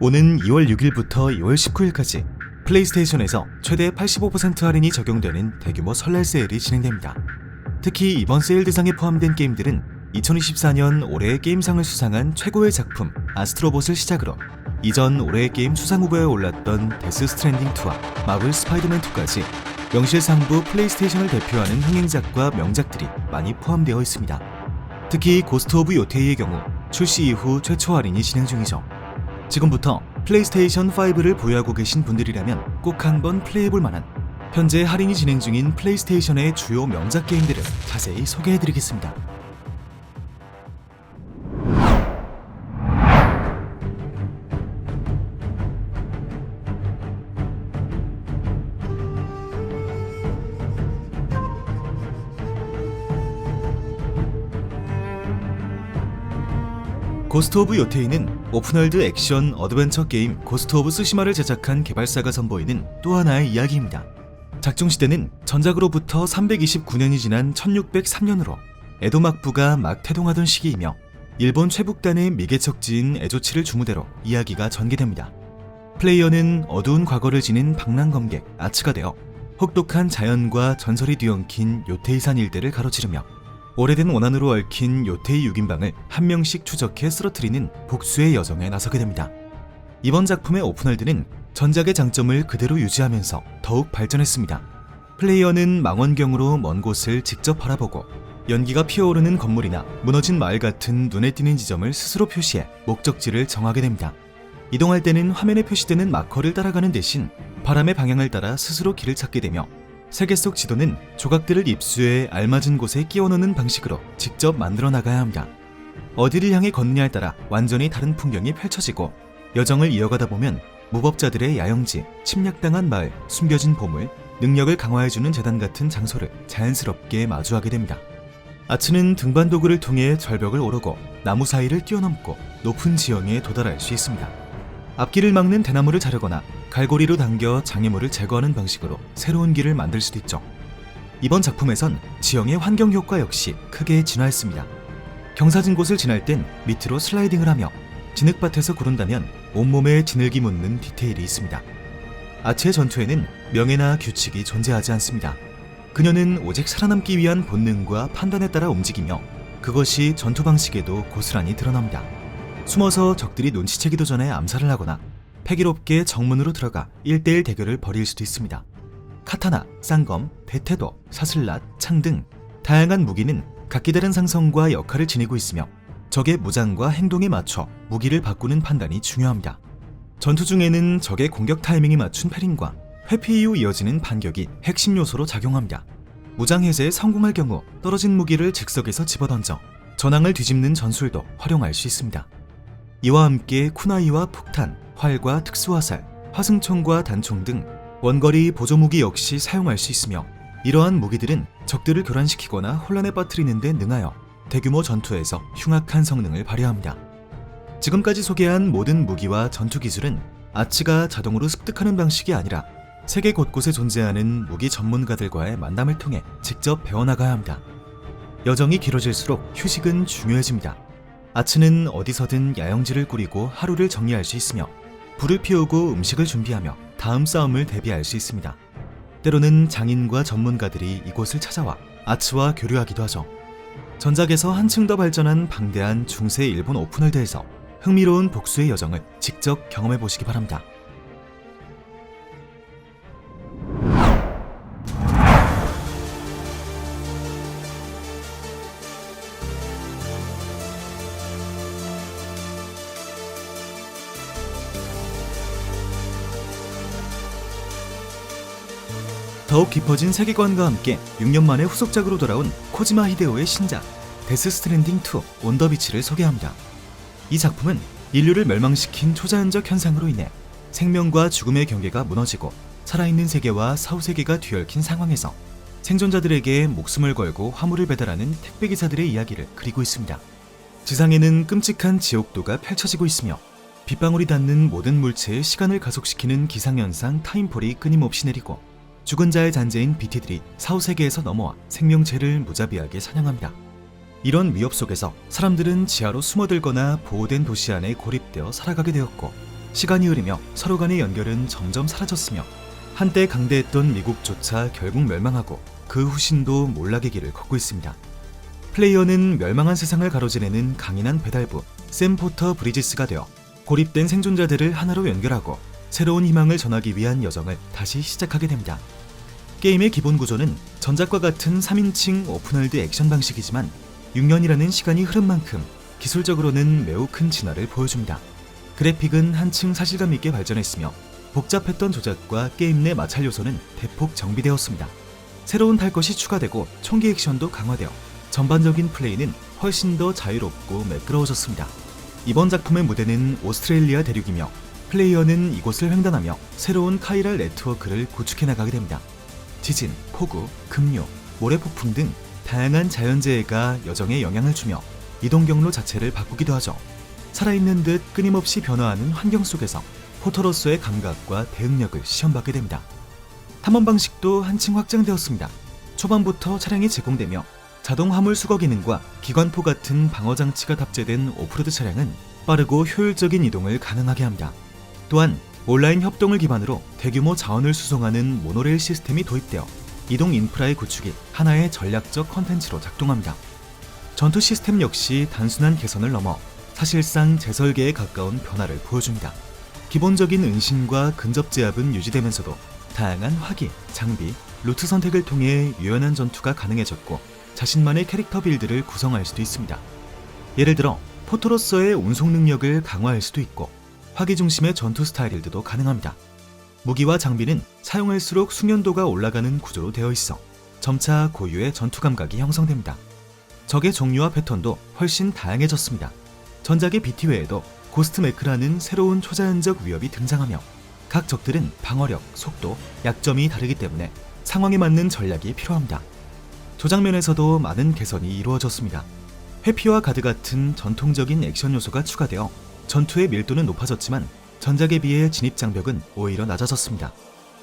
오는 2월 6일부터 2월 19일까지 플레이스테이션에서 최대 85% 할인이 적용되는 대규모 설날 세일이 진행됩니다. 특히 이번 세일 대상에 포함된 게임들은 2024년 올해의 게임상을 수상한 최고의 작품 아스트로봇을 시작으로 이전 올해의 게임 수상 후보에 올랐던 데스 스트랜딩 2와 마블 스파이더맨 2까지 명실상부 플레이스테이션을 대표하는 흥행작과 명작들이 많이 포함되어 있습니다. 특히 고스트 오브 요테이의 경우 출시 이후 최초 할인이 진행 중이죠. 지금부터 플레이스테이션 5를 보유하고 계신 분들이라면 꼭 한번 플레이해볼 만한 현재 할인이 진행 중인 플레이스테이션의 주요 명작 게임들을 자세히 소개해드리겠습니다. 고스트 오브 요테이는 오픈월드 액션 어드벤처 게임 고스트 오브 스시마를 제작한 개발사가 선보이는 또 하나의 이야기입니다. 작중 시대는 전작으로부터 329년이 지난 1603년으로 에도 막부가 막 태동하던 시기이며 일본 최북단의 미개척지인 에조치를 주무대로 이야기가 전개됩니다. 플레이어는 어두운 과거를 지닌 방랑검객 아츠가 되어 혹독한 자연과 전설이 뒤엉킨 요테이산 일대를 가로지르며 오래된 원한으로 얽힌 요테이 6인방을 한 명씩 추적해 쓰러뜨리는 복수의 여정에 나서게 됩니다. 이번 작품의 오픈월드는 전작의 장점을 그대로 유지하면서 더욱 발전했습니다. 플레이어는 망원경으로 먼 곳을 직접 바라보고 연기가 피어오르는 건물이나 무너진 마을 같은 눈에 띄는 지점을 스스로 표시해 목적지를 정하게 됩니다. 이동할 때는 화면에 표시되는 마커를 따라가는 대신 바람의 방향을 따라 스스로 길을 찾게 되며 세계 속 지도는 조각들을 입수해 알맞은 곳에 끼워 넣는 방식으로 직접 만들어 나가야 합니다. 어디를 향해 걷느냐에 따라 완전히 다른 풍경이 펼쳐지고 여정을 이어가다 보면 무법자들의 야영지, 침략당한 마을, 숨겨진 보물, 능력을 강화해주는 재단 같은 장소를 자연스럽게 마주하게 됩니다. 아츠는 등반 도구를 통해 절벽을 오르고 나무 사이를 뛰어넘고 높은 지형에 도달할 수 있습니다. 앞길을 막는 대나무를 자르거나 갈고리로 당겨 장애물을 제거하는 방식으로 새로운 길을 만들 수도 있죠. 이번 작품에선 지형의 환경 효과 역시 크게 진화했습니다. 경사진 곳을 지날 땐 밑으로 슬라이딩을 하며 진흙밭에서 구른다면 온몸에 진흙이 묻는 디테일이 있습니다. 아츠의 전투에는 명예나 규칙이 존재하지 않습니다. 그녀는 오직 살아남기 위한 본능과 판단에 따라 움직이며 그것이 전투 방식에도 고스란히 드러납니다. 숨어서 적들이 눈치채기도 전에 암살을 하거나 패기롭게 정문으로 들어가 1대1 대결을 벌일 수도 있습니다. 카타나, 쌍검, 대테도, 사슬랏, 창 등 다양한 무기는 각기 다른 상성과 역할을 지니고 있으며 적의 무장과 행동에 맞춰 무기를 바꾸는 판단이 중요합니다. 전투 중에는 적의 공격 타이밍에 맞춘 패링과 회피 이후 이어지는 반격이 핵심 요소로 작용합니다. 무장 해제에 성공할 경우 떨어진 무기를 즉석에서 집어던져 전황을 뒤집는 전술도 활용할 수 있습니다. 이와 함께 쿠나이와 폭탄, 활과 특수화살, 화승총과 단총 등 원거리 보조무기 역시 사용할 수 있으며 이러한 무기들은 적들을 교란시키거나 혼란에 빠뜨리는 데 능하여 대규모 전투에서 흉악한 성능을 발휘합니다. 지금까지 소개한 모든 무기와 전투 기술은 아치가 자동으로 습득하는 방식이 아니라 세계 곳곳에 존재하는 무기 전문가들과의 만남을 통해 직접 배워나가야 합니다. 여정이 길어질수록 휴식은 중요해집니다. 아츠는 어디서든 야영지를 꾸리고 하루를 정리할 수 있으며 불을 피우고 음식을 준비하며 다음 싸움을 대비할 수 있습니다. 때로는 장인과 전문가들이 이곳을 찾아와 아츠와 교류하기도 하죠. 전작에서 한층 더 발전한 방대한 중세 일본 오픈월드에서 흥미로운 복수의 여정을 직접 경험해 보시기 바랍니다. 더욱 깊어진 세계관과 함께 6년 만에 후속작으로 돌아온 코지마 히데오의 신작 데스 스트랜딩 2 온더비치를 소개합니다. 이 작품은 인류를 멸망시킨 초자연적 현상으로 인해 생명과 죽음의 경계가 무너지고 살아있는 세계와 사후세계가 뒤얽힌 상황에서 생존자들에게 목숨을 걸고 화물을 배달하는 택배기사들의 이야기를 그리고 있습니다. 지상에는 끔찍한 지옥도가 펼쳐지고 있으며 빗방울이 닿는 모든 물체의 시간을 가속시키는 기상현상 타임폴이 끊임없이 내리고 죽은 자의 잔재인 비티들이 사후세계에서 넘어와 생명체를 무자비하게 사냥합니다. 이런 위협 속에서 사람들은 지하로 숨어들거나 보호된 도시 안에 고립되어 살아가게 되었고 시간이 흐르며 서로 간의 연결은 점점 사라졌으며 한때 강대했던 미국조차 결국 멸망하고 그 후신도 몰락의 길을 걷고 있습니다. 플레이어는 멸망한 세상을 가로지르는 강인한 배달부 샘 포터 브리지스가 되어 고립된 생존자들을 하나로 연결하고 새로운 희망을 전하기 위한 여정을 다시 시작하게 됩니다. 게임의 기본 구조는 전작과 같은 3인칭 오픈월드 액션 방식이지만 6년이라는 시간이 흐른 만큼 기술적으로는 매우 큰 진화를 보여줍니다. 그래픽은 한층 사실감 있게 발전했으며 복잡했던 조작과 게임 내 마찰 요소는 대폭 정비되었습니다. 새로운 탈 것이 추가되고 총기 액션도 강화되어 전반적인 플레이는 훨씬 더 자유롭고 매끄러워졌습니다. 이번 작품의 무대는 오스트레일리아 대륙이며 플레이어는 이곳을 횡단하며 새로운 카이랄 네트워크를 구축해 나가게 됩니다. 지진, 폭우, 급류, 모래폭풍 등 다양한 자연재해가 여정에 영향을 주며 이동 경로 자체를 바꾸기도 하죠. 살아있는 듯 끊임없이 변화하는 환경 속에서 포터로서의 감각과 대응력을 시험받게 됩니다. 탐험 방식도 한층 확장되었습니다. 초반부터 차량이 제공되며 자동 화물 수거 기능과 기관포 같은 방어 장치가 탑재된 오프로드 차량은 빠르고 효율적인 이동을 가능하게 합니다. 또한 온라인 협동을 기반으로 대규모 자원을 수송하는 모노레일 시스템이 도입되어 이동 인프라의 구축이 하나의 전략적 컨텐츠로 작동합니다. 전투 시스템 역시 단순한 개선을 넘어 사실상 재설계에 가까운 변화를 보여줍니다. 기본적인 은신과 근접 제압은 유지되면서도 다양한 화기, 장비, 루트 선택을 통해 유연한 전투가 가능해졌고 자신만의 캐릭터 빌드를 구성할 수도 있습니다. 예를 들어 포토로서의 운송 능력을 강화할 수도 있고 화기 중심의 전투 스타일들도 가능합니다. 무기와 장비는 사용할수록 숙련도가 올라가는 구조로 되어 있어 점차 고유의 전투 감각이 형성됩니다. 적의 종류와 패턴도 훨씬 다양해졌습니다. 전작의 BT 외에도 고스트 매크라는 새로운 초자연적 위협이 등장하며 각 적들은 방어력, 속도, 약점이 다르기 때문에 상황에 맞는 전략이 필요합니다. 조작면에서도 많은 개선이 이루어졌습니다. 회피와 가드 같은 전통적인 액션 요소가 추가되어 전투의 밀도는 높아졌지만 전작에 비해 진입 장벽은 오히려 낮아졌습니다.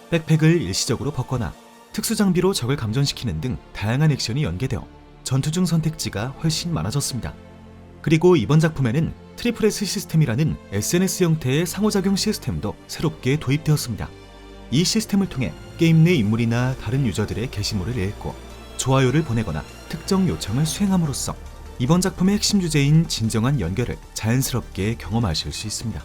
백팩을 일시적으로 벗거나 특수 장비로 적을 감전시키는 등 다양한 액션이 연계되어 전투 중 선택지가 훨씬 많아졌습니다. 그리고 이번 작품에는 트리플 S 시스템이라는 SNS 형태의 상호작용 시스템도 새롭게 도입되었습니다. 이 시스템을 통해 게임 내 인물이나 다른 유저들의 게시물을 읽고 좋아요를 보내거나 특정 요청을 수행함으로써 이번 작품의 핵심 주제인 진정한 연결을 자연스럽게 경험하실 수 있습니다.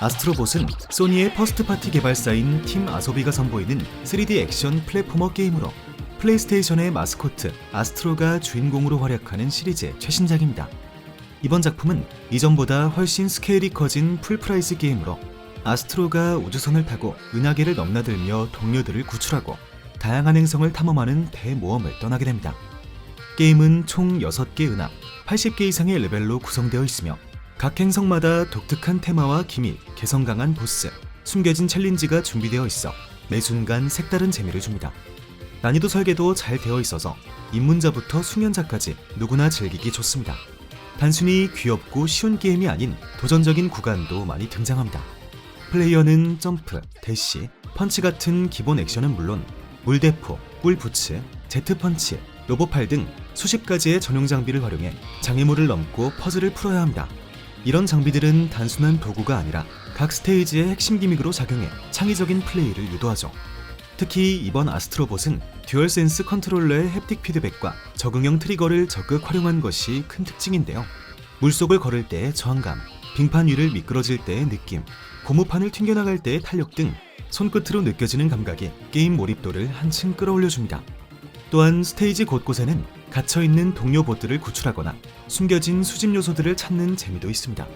아스트로봇은 소니의 퍼스트 파티 개발사인 팀 아소비가 선보이는 3D 액션 플랫포머 게임으로 플레이스테이션의 마스코트 아스트로가 주인공으로 활약하는 시리즈의 최신작입니다. 이번 작품은 이전보다 훨씬 스케일이 커진 풀프라이스 게임으로 아스트로가 우주선을 타고 은하계를 넘나들며 동료들을 구출하고 다양한 행성을 탐험하는 대모험을 떠나게 됩니다. 게임은 총 6개 은하, 80개 이상의 레벨로 구성되어 있으며 각 행성마다 독특한 테마와 기믹, 개성 강한 보스, 숨겨진 챌린지가 준비되어 있어 매 순간 색다른 재미를 줍니다. 난이도 설계도 잘 되어 있어서 입문자부터 숙련자까지 누구나 즐기기 좋습니다. 단순히 귀엽고 쉬운 게임이 아닌 도전적인 구간도 많이 등장합니다. 플레이어는 점프, 대시, 펀치 같은 기본 액션은 물론 물대포, 꿀부츠, 제트펀치, 로보팔 등 수십 가지의 전용 장비를 활용해 장애물을 넘고 퍼즐을 풀어야 합니다. 이런 장비들은 단순한 도구가 아니라 각 스테이지의 핵심 기믹으로 작용해 창의적인 플레이를 유도하죠. 특히 이번 아스트로봇은 듀얼센스 컨트롤러의 햅틱 피드백과 적응형 트리거를 적극 활용한 것이 큰 특징인데요. 물속을 걸을 때의 저항감, 빙판 위를 미끄러질 때의 느낌, 고무판을 튕겨나갈 때의 탄력 등 손끝으로 느껴지는 감각이 게임 몰입도를 한층 끌어올려줍니다. 또한 스테이지 곳곳에는 갇혀있는 동료 보트를 구출하거나 숨겨진 수집 요소들을 찾는 재미도 있습니다.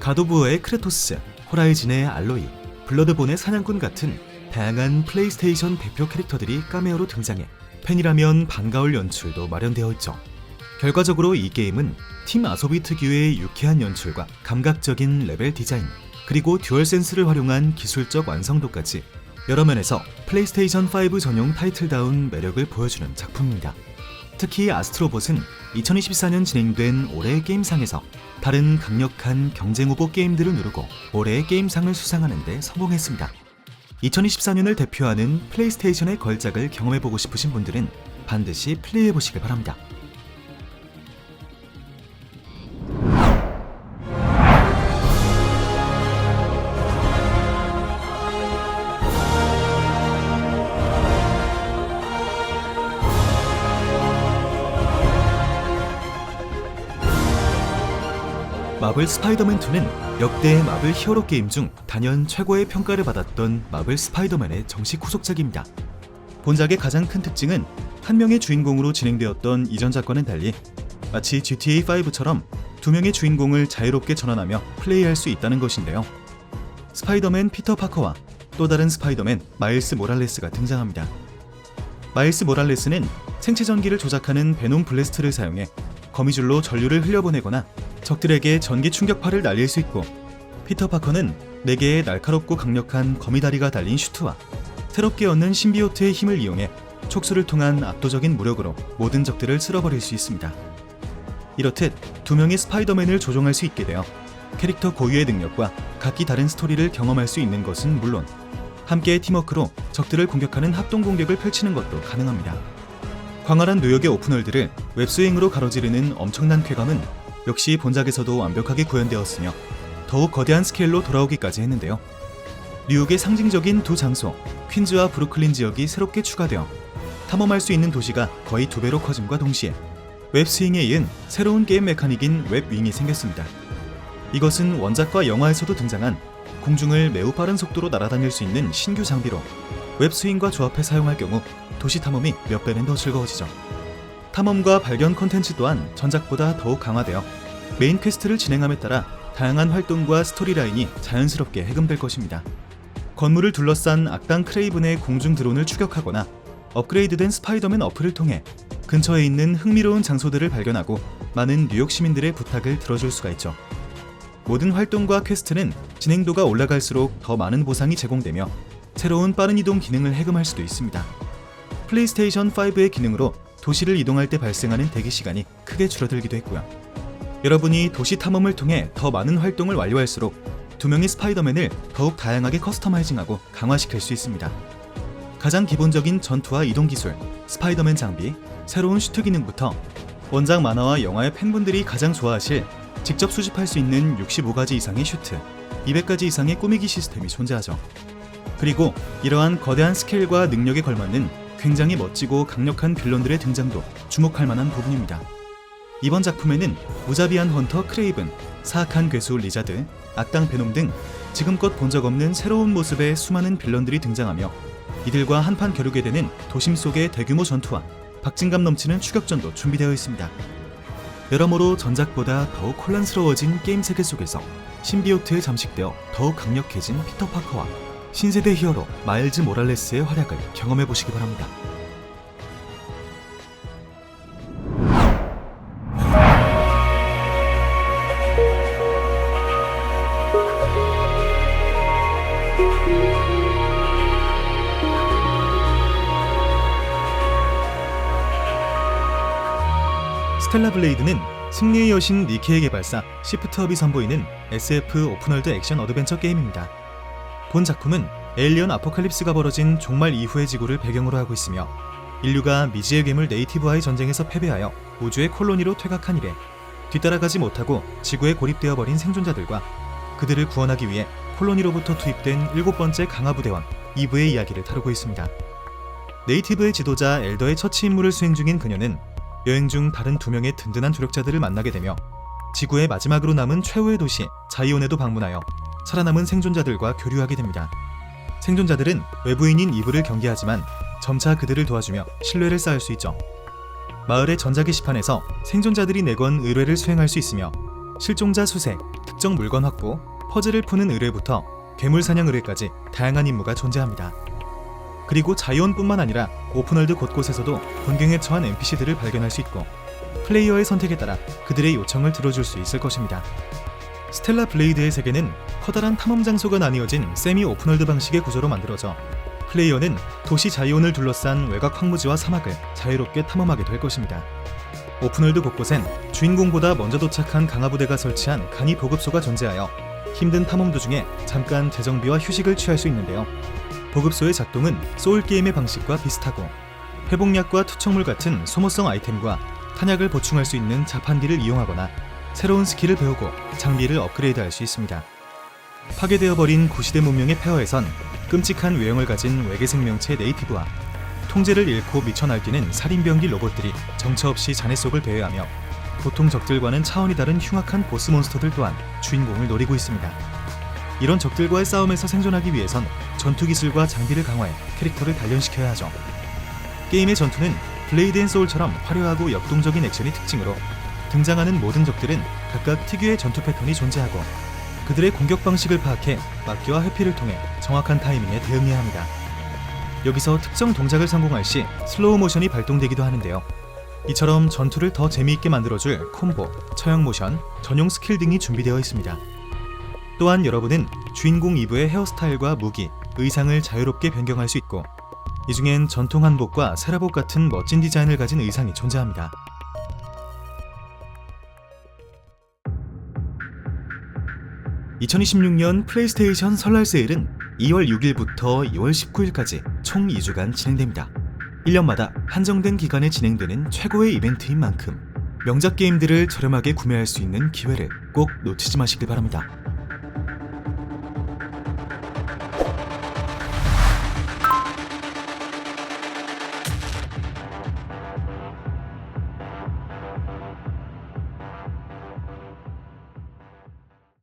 가도부어의 크레토스, 호라이즌의 알로이, 블러드본의 사냥꾼 같은 다양한 플레이스테이션 대표 캐릭터들이 카메오로 등장해 팬이라면 반가울 연출도 마련되어 있죠. 결과적으로 이 게임은 팀 아소비 특유의 유쾌한 연출과 감각적인 레벨 디자인, 그리고 듀얼 센스를 활용한 기술적 완성도까지 여러 면에서 플레이스테이션 5 전용 타이틀다운 매력을 보여주는 작품입니다. 특히 아스트로봇은 2024년 진행된 올해의 게임상에서 다른 강력한 경쟁 후보 게임들을 누르고 올해의 게임상을 수상하는 데 성공했습니다. 2024년을 대표하는 플레이스테이션의 걸작을 경험해보고 싶으신 분들은 반드시 플레이해보시길 바랍니다. 마블 스파이더맨 2는 역대 마블 히어로 게임 중 단연 최고의 평가를 받았던 마블 스파이더맨의 정식 후속작입니다. 본작의 가장 큰 특징은 한 명의 주인공으로 진행되었던 이전 작과는 달리 마치 GTA5처럼 두 명의 주인공을 자유롭게 전환하며 플레이할 수 있다는 것인데요. 스파이더맨 피터 파커와 또 다른 스파이더맨 마일스 모랄레스가 등장합니다. 마일스 모랄레스는 생체 전기를 조작하는 베놈 블래스트를 사용해 거미줄로 전류를 흘려보내거나 적들에게 전기 충격파를 날릴 수 있고 피터 파커는 4개의 날카롭고 강력한 거미다리가 달린 슈트와 새롭게 얻는 신비오트의 힘을 이용해 촉수를 통한 압도적인 무력으로 모든 적들을 쓸어버릴 수 있습니다. 이렇듯 두 명의 스파이더맨을 조종할 수 있게 되어 캐릭터 고유의 능력과 각기 다른 스토리를 경험할 수 있는 것은 물론 함께의 팀워크로 적들을 공격하는 합동 공격을 펼치는 것도 가능합니다. 광활한 뉴욕의 오픈월드를 웹스윙으로 가로지르는 엄청난 쾌감은 역시 본작에서도 완벽하게 구현되었으며 더욱 거대한 스케일로 돌아오기까지 했는데요. 뉴욕의 상징적인 두 장소, 퀸즈와 브루클린 지역이 새롭게 추가되어 탐험할 수 있는 도시가 거의 두 배로 커짐과 동시에 웹스윙에 이은 새로운 게임 메카닉인 웹윙이 생겼습니다. 이것은 원작과 영화에서도 등장한 공중을 매우 빠른 속도로 날아다닐 수 있는 신규 장비로 웹스윙과 조합해 사용할 경우 도시 탐험이 몇 배는 더 즐거워지죠. 탐험과 발견 콘텐츠 또한 전작보다 더욱 강화되어 메인 퀘스트를 진행함에 따라 다양한 활동과 스토리라인이 자연스럽게 해금될 것입니다. 건물을 둘러싼 악당 크레이븐의 공중 드론을 추격하거나 업그레이드된 스파이더맨 어플을 통해 근처에 있는 흥미로운 장소들을 발견하고 많은 뉴욕 시민들의 부탁을 들어줄 수가 있죠. 모든 활동과 퀘스트는 진행도가 올라갈수록 더 많은 보상이 제공되며 새로운 빠른 이동 기능을 해금할 수도 있습니다. 플레이스테이션 5의 기능으로 도시를 이동할 때 발생하는 대기 시간이 크게 줄어들기도 했고요. 여러분이 도시 탐험을 통해 더 많은 활동을 완료할수록 두 명의 스파이더맨을 더욱 다양하게 커스터마이징하고 강화시킬 수 있습니다. 가장 기본적인 전투와 이동 기술, 스파이더맨 장비, 새로운 슈트 기능부터 원작 만화와 영화의 팬분들이 가장 좋아하실 직접 수집할 수 있는 65가지 이상의 슈트, 200가지 이상의 꾸미기 시스템이 존재하죠. 그리고 이러한 거대한 스케일과 능력에 걸맞는 굉장히 멋지고 강력한 빌런들의 등장도 주목할 만한 부분입니다. 이번 작품에는 무자비한 헌터 크레이븐, 사악한 괴수 리자드, 악당 베놈 등 지금껏 본 적 없는 새로운 모습의 수많은 빌런들이 등장하며 이들과 한판 겨루게 되는 도심 속의 대규모 전투와 박진감 넘치는 추격전도 준비되어 있습니다. 여러모로 전작보다 더욱 혼란스러워진 게임 세계 속에서 신비오트에 잠식되어 더욱 강력해진 피터 파커와 신세대 히어로 마일즈 모랄레스의 활약을 경험해 보시기 바랍니다. 스텔라 블레이드는 승리의 여신 니케의 개발사 시프트업이 선보이는 SF 오픈월드 액션 어드벤처 게임입니다. 본 작품은 에일리언 아포칼립스가 벌어진 종말 이후의 지구를 배경으로 하고 있으며 인류가 미지의 괴물 네이티브와의 전쟁에서 패배하여 우주의 콜로니로 퇴각한 이래 뒤따라가지 못하고 지구에 고립되어 버린 생존자들과 그들을 구원하기 위해 콜로니로부터 투입된 일곱 번째 강화 부대원 이브의 이야기를 다루고 있습니다. 네이티브의 지도자 엘더의 처치 임무를 수행 중인 그녀는 여행 중 다른 두 명의 든든한 조력자들을 만나게 되며 지구의 마지막으로 남은 최후의 도시 자이온에도 방문하여 살아남은 생존자들과 교류하게 됩니다. 생존자들은 외부인인 이브를 경계하지만 점차 그들을 도와주며 신뢰를 쌓을 수 있죠. 마을의 전자 게시판에서 생존자들이 내건 의뢰를 수행할 수 있으며 실종자 수색, 특정 물건 확보, 퍼즐을 푸는 의뢰부터 괴물 사냥 의뢰까지 다양한 임무가 존재합니다. 그리고 자이온뿐만 아니라 오픈월드 곳곳에서도 곤경에 처한 NPC들을 발견할 수 있고 플레이어의 선택에 따라 그들의 요청을 들어줄 수 있을 것입니다. 스텔라 블레이드의 세계는 커다란 탐험 장소가 나뉘어진 세미 오픈월드 방식의 구조로 만들어져 플레이어는 도시 자이온을 둘러싼 외곽 황무지와 사막을 자유롭게 탐험하게 될 것입니다. 오픈월드 곳곳엔 주인공보다 먼저 도착한 강화부대가 설치한 간이 보급소가 존재하여 힘든 탐험 도중에 잠깐 재정비와 휴식을 취할 수 있는데요. 보급소의 작동은 소울게임의 방식과 비슷하고 회복약과 투척물 같은 소모성 아이템과 탄약을 보충할 수 있는 자판기를 이용하거나 새로운 스킬을 배우고 장비를 업그레이드할 수 있습니다. 파괴되어 버린 구시대 문명의 폐허에선 끔찍한 외형을 가진 외계 생명체 네이티브와 통제를 잃고 미쳐 날뛰는 살인병기 로봇들이 정처 없이 잔해 속을 배회하며 보통 적들과는 차원이 다른 흉악한 보스 몬스터들 또한 주인공을 노리고 있습니다. 이런 적들과의 싸움에서 생존하기 위해선 전투 기술과 장비를 강화해 캐릭터를 단련시켜야 하죠. 게임의 전투는 블레이드 앤 소울처럼 화려하고 역동적인 액션이 특징으로 등장하는 모든 적들은 각각 특유의 전투 패턴이 존재하고 그들의 공격 방식을 파악해 막기와 회피를 통해 정확한 타이밍에 대응해야 합니다. 여기서 특정 동작을 성공할 시 슬로우 모션이 발동되기도 하는데요. 이처럼 전투를 더 재미있게 만들어줄 콤보, 처형 모션, 전용 스킬 등이 준비되어 있습니다. 또한 여러분은 주인공 이브의 헤어스타일과 무기, 의상을 자유롭게 변경할 수 있고 이 중엔 전통 한복과 세라복 같은 멋진 디자인을 가진 의상이 존재합니다. (2026년) 플레이스테이션 설날 세일은 2월 6일부터 2월 19일까지 총 2주간 진행됩니다. 1년마다 한정된 기간에 진행되는 최고의 이벤트인 만큼 명작 게임들을 저렴하게 구매할 수 있는 기회를 꼭 놓치지 마시길 바랍니다.